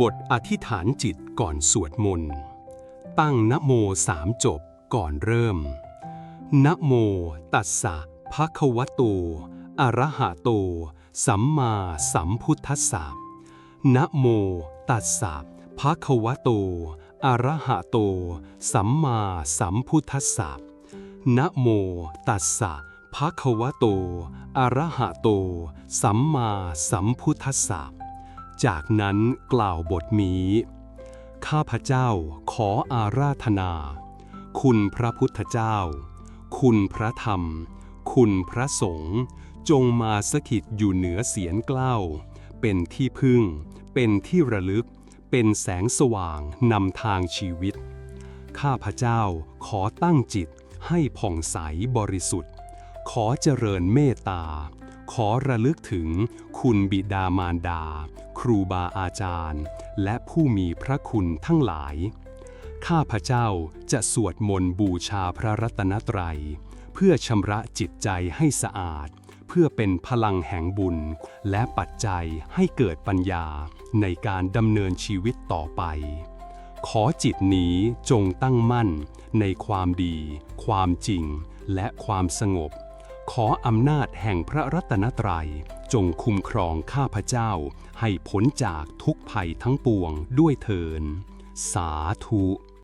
บทอธิษฐานจิตก่อนสวดมนต์ ตั้งนะโมสามจบก่อนเริ่ม นะโมตัสสะภะคะวะโต อะระหะโต สัมมาสัมพุทธัสสะ นะโมตัสสะภะคะวะโต อะระหะโต สัมมาสัมพุทธัสสะ นะโมตัสสะภะคะวะโต อะระหะโต สัมมาสัมพุทธัสสะ จากนั้นกล่าวบทนี้ ข้าพเจ้าขออาราธนา คุณพระพุทธเจ้า คุณพระธรรม คุณพระสงฆ์จงมาสถิตอยู่เหนือเสียนเกล้าเป็นที่พึ่ง เป็นที่ระลึก เป็นแสงสว่างนำทางชีวิต ข้าพเจ้าขอตั้งจิตให้ผ่องใสบริสุทธิ์ ขอเจริญเมตตา ขอระลึกถึงคุณบิดามารดา ครูบาอาจารย์ และผู้มีพระคุณทั้งหลาย ข้าพเจ้าจะสวดมนต์บูชาพระรัตนตรัย เพื่อชำระจิตใจให้สะอาด เพื่อเป็นพลังแห่งบุญ และปัจจัยให้เกิดปัญญาในการดำเนินชีวิตต่อไป ขอจิตนี้จงตั้งมั่นในความดี ความจริง และความสงบ ขออำนาจแห่งพระรัตนตรัย จงคุ้มครองข้าพเจ้า ให้พ้นจากทุกภัยทั้งปวงด้วยเทิน สาธุ